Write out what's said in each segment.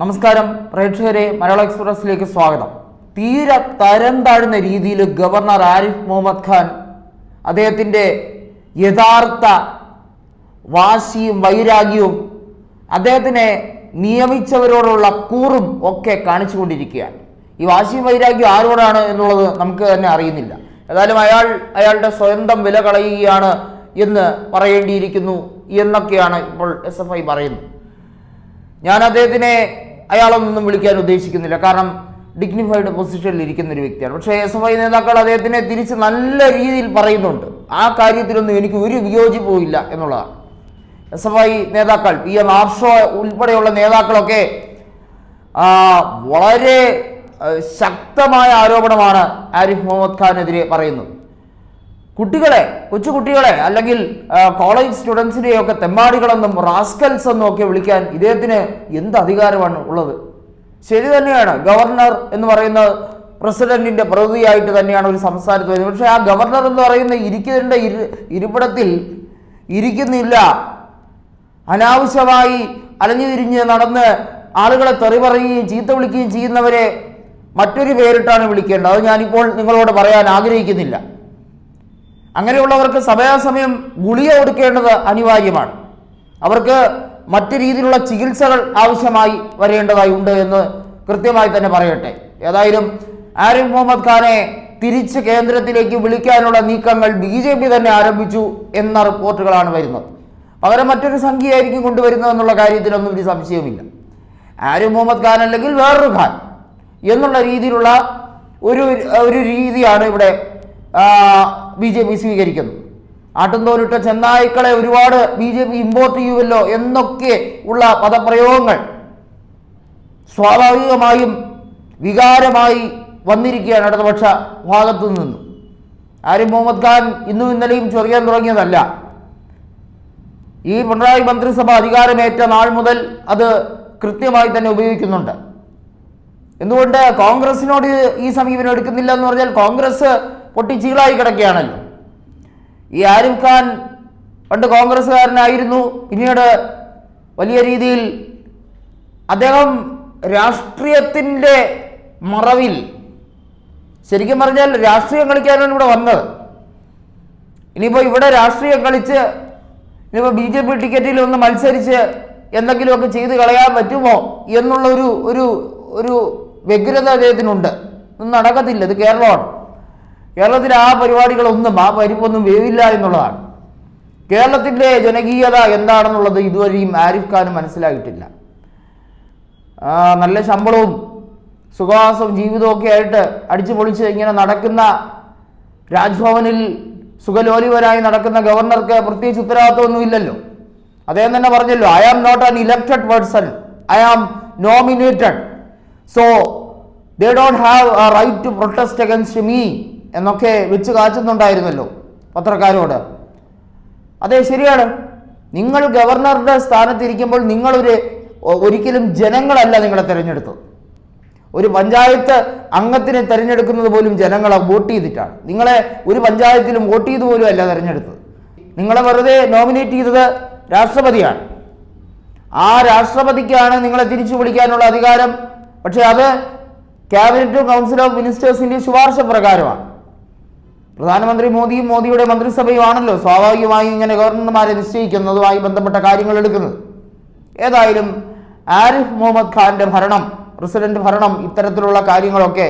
നമസ്കാരം. പ്രേക്ഷകരെ മലയാള എക്സ്പ്രസിലേക്ക് സ്വാഗതം. തീരെ തരം താഴ്ന്ന രീതിയിൽ ഗവർണർ ആരിഫ് മുഹമ്മദ് ഖാൻ അദ്ദേഹത്തിന്റെ യഥാർത്ഥ വാശിയും വൈരാഗ്യവും അദ്ദേഹത്തിനെ നിയമിച്ചവരോടുള്ള കൂറും ഒക്കെ കാണിച്ചുകൊണ്ടിരിക്കുകയാണ് ഈ വാശിയും വൈരാഗ്യം ആരോടാണ് എന്നുള്ളത് നമുക്ക് തന്നെ അറിയുന്നില്ല. ഏതായാലും അയാൾ അയാളുടെ സ്വന്തം വില കളയുകയാണ് എന്ന് പറയേണ്ടിയിരിക്കുന്നു എന്നൊക്കെയാണ് ഇപ്പോൾ എസ് എഫ് ഐ പറയുന്നത്. ഞാൻ അദ്ദേഹത്തിനെ അയാളൊന്നും വിളിക്കാൻ ഉദ്ദേശിക്കുന്നില്ല. കാരണം ഡിഗ്നിഫൈഡ് പൊസിഷനിൽ ഇരിക്കുന്ന ഒരു വ്യക്തിയാണ്. പക്ഷേ എസ് എഫ് ഐ നേതാക്കൾ അദ്ദേഹത്തിനെ തിരിച്ച് നല്ല രീതിയിൽ പറയുന്നുണ്ട്. ആ കാര്യത്തിലൊന്നും എനിക്ക് ഒരു വിയോജിപ്പുമില്ല എന്നുള്ളതാണ്. എസ് എഫ് ഐ നേതാക്കൾ പി എം ആർഷോ ഉൾപ്പെടെയുള്ള നേതാക്കളൊക്കെ വളരെ ശക്തമായ ആരോപണമാണ് ആരിഫ് മുഹമ്മദ് ഖാനെതിരെ പറയുന്നത്. കുട്ടികളെ കൊച്ചുകുട്ടികളെ അല്ലെങ്കിൽ ആ, കോളേജ് സ്റ്റുഡൻസിനെയൊക്കെ തെമ്മാടികളെന്നും റാസ്കൽസ് എന്നും ഒക്കെ വിളിക്കാൻ ഇദ്ദേഹത്തിന് എന്ത് അധികാരമാണ് ഉള്ളത്? ശരി തന്നെയാണ്. ഗവർണർ എന്ന് പറയുന്ന പ്രസിഡന്റിന്റെ പ്രതിയായിട്ട് തന്നെയാണ് ഒരു സംസ്ഥാനത്ത് വരുന്നത്. പക്ഷേ ആ ഗവർണർ എന്ന് പറയുന്ന ഇരിക്കുന്ന ഇരു ഇരിപ്പിടത്തിൽ ഇരിക്കുന്നില്ല. അനാവശ്യമായി അലഞ്ഞു തിരിഞ്ഞ് നടന്ന് ആളുകളെ തെറി പറയുകയും ചീത്ത വിളിക്കുകയും ചെയ്യുന്നവരെ മറ്റൊരു പേരിട്ടാണ് വിളിക്കേണ്ടത്. അത് ഞാനിപ്പോൾ നിങ്ങളോട് പറയാൻ ആഗ്രഹിക്കുന്നില്ല. അങ്ങനെയുള്ളവർക്ക് സമയാസമയം ഗുളിക കൊടുക്കേണ്ടത് അനിവാര്യമാണ്. അവർക്ക് മറ്റു രീതിയിലുള്ള ചികിത്സകൾ ആവശ്യമായി വരേണ്ടതായി ഉണ്ട് എന്ന് കൃത്യമായി തന്നെ പറയട്ടെ. ഏതായാലും ആരിഫ് മുഹമ്മദ് ഖാനെ തിരിച്ച് കേന്ദ്രത്തിലേക്ക് വിളിക്കാനുള്ള നീക്കങ്ങൾ ബി ജെ പി തന്നെ ആരംഭിച്ചു എന്ന റിപ്പോർട്ടുകളാണ് വരുന്നത്. പകരം മറ്റൊരു സംഖ്യയായിരിക്കും കൊണ്ടുവരുന്നതെന്നുള്ള കാര്യത്തിലൊന്നും ഒരു സംശയവുമില്ല. ആരിഫ് മുഹമ്മദ് ഖാൻ അല്ലെങ്കിൽ വേറൊരു ഖാൻ എന്നുള്ള രീതിയിലുള്ള ഒരു ഒരു രീതിയാണ് ഇവിടെ ബി ജെ പി സ്വീകരിക്കുന്നു. ആട്ടുംതോലിട്ട ചെന്നായ്ക്കളെ ഒരുപാട് ബി ജെ പി ഇമ്പോർട്ട് ചെയ്യുമല്ലോ എന്നൊക്കെ ഉള്ള പദപ്രയോഗങ്ങൾ സ്വാഭാവികമായും വികാരമായി വന്നിരിക്കുകയാണ് ഇടതുപക്ഷ ഭാഗത്തു നിന്നും. ആരിഫ് മുഹമ്മദ് ഖാൻ ഇന്നും ഇന്നലെയും ചൊറിയാൻ തുടങ്ങിയതല്ല. ഈ പിണറായി മന്ത്രിസഭ അധികാരമേറ്റ നാൾ മുതൽ അത് കൃത്യമായി തന്നെ ഉപയോഗിക്കുന്നുണ്ട്. എന്തുകൊണ്ട് കോൺഗ്രസിനോട് ഈ സമീപനം എടുക്കുന്നില്ല എന്ന് പറഞ്ഞാൽ കോൺഗ്രസ് പൊട്ടിച്ചീളായി കിടക്കുകയാണല്ലോ. ഈ ആരിഫ് ഖാൻ പണ്ട് കോൺഗ്രസ്സുകാരനായിരുന്നു. പിന്നീട് വലിയ രീതിയിൽ അദ്ദേഹം രാഷ്ട്രീയത്തിന്റെ മറവിൽ ശരിക്കും പറഞ്ഞാൽ രാഷ്ട്രീയം കളിക്കാനാണ് ഇവിടെ വന്നത്. ഇനിയിപ്പോൾ ഇവിടെ രാഷ്ട്രീയം കളിച്ച് ഇനിയിപ്പോൾ ബി ജെ പി ടിക്കറ്റിൽ ഒന്ന് മത്സരിച്ച് എന്തെങ്കിലുമൊക്കെ ചെയ്ത് കളയാൻ പറ്റുമോ എന്നുള്ള ഒരു ഒരു ഒരു വ്യഗ്രത അദ്ദേഹത്തിനുണ്ട്. നടക്കത്തില്ല. ഇത് കേരളമാണ്. കേരളത്തിൽ ആ പരിപാടികളൊന്നും ആ പരിപ്പൊന്നും വേവില്ല എന്നുള്ളതാണ്. കേരളത്തിന്റെ ജനകീയത എന്താണെന്നുള്ളത് ഇതുവരെയും ആരിഫ് ഖാന് മനസ്സിലായിട്ടില്ല. നല്ല ശമ്പളവും സുഖവാസവും ജീവിതവും ഒക്കെ ആയിട്ട് അടിച്ചു പൊളിച്ച് ഇങ്ങനെ നടക്കുന്ന രാജ്ഭവനിൽ സുഖലോലിവരായി നടക്കുന്ന ഗവർണർക്ക് പ്രത്യേകിച്ച് ഉത്തരവാദിത്വമൊന്നുമില്ലല്ലോ അദ്ദേഹം തന്നെ പറഞ്ഞല്ലോ I am not an elected person I am nominated so they don't have a right to protest against me എന്നൊക്കെ വെച്ച് കാച്ചുന്നുണ്ടായിരുന്നല്ലോ പത്രക്കാരോട്. അതെ ശരിയാണ്. നിങ്ങൾ ഗവർണറുടെ സ്ഥാനത്തിരിക്കുമ്പോൾ നിങ്ങളൊരു ഒരിക്കലും ജനങ്ങളല്ല നിങ്ങളെ തിരഞ്ഞെടുത്തത്. ഒരു പഞ്ചായത്ത് അംഗത്തിനെ തിരഞ്ഞെടുക്കുന്നത് പോലും ജനങ്ങളെ വോട്ട് ചെയ്തിട്ടാണ്. നിങ്ങളെ ഒരു പഞ്ചായത്തിലും വോട്ട് ചെയ്ത് പോലും അല്ല തിരഞ്ഞെടുത്തത്. നിങ്ങളെ വെറുതെ നോമിനേറ്റ് ചെയ്തത് രാഷ്ട്രപതിയാണ്. ആ രാഷ്ട്രപതിക്കാണ് നിങ്ങളെ തിരിച്ചു വിളിക്കാനുള്ള അധികാരം. പക്ഷേ അത് ക്യാബിനറ്റും കൗൺസിൽ ഓഫ് മിനിസ്റ്റേഴ്സിന്റെ ശുപാർശ പ്രകാരമാണ്. പ്രധാനമന്ത്രി മോദിയും മോദിയുടെ മന്ത്രിസഭയുമാണല്ലോ സ്വാഭാവികമായും ഇങ്ങനെ ഗവർണർമാരെ നിശ്ചയിക്കുന്നതുമായി ബന്ധപ്പെട്ട കാര്യങ്ങൾ എടുക്കുന്നത്. ഏതായാലും ആരിഫ് മുഹമ്മദ് ഖാന്റെ ഭരണം പ്രസിഡന്റ് ഭരണം ഇത്തരത്തിലുള്ള കാര്യങ്ങളൊക്കെ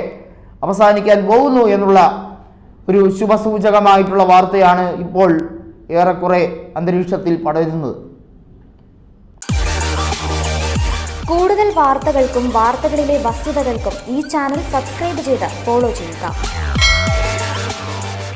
അവസാനിക്കാൻ പോകുന്നു എന്നുള്ള ഒരു ശുഭസൂചകമായിട്ടുള്ള വാർത്തയാണ് ഇപ്പോൾ ഏറെക്കുറെ അന്തരീക്ഷത്തിൽ പടരുന്നത്. കൂടുതൽ വാർത്തകൾക്കും വാർത്തകളിലെ വസ്തുതകൾക്കും ഈ ചാനൽ സബ്സ്ക്രൈബ് ചെയ്ത് ഫോളോ ചെയ്യുക.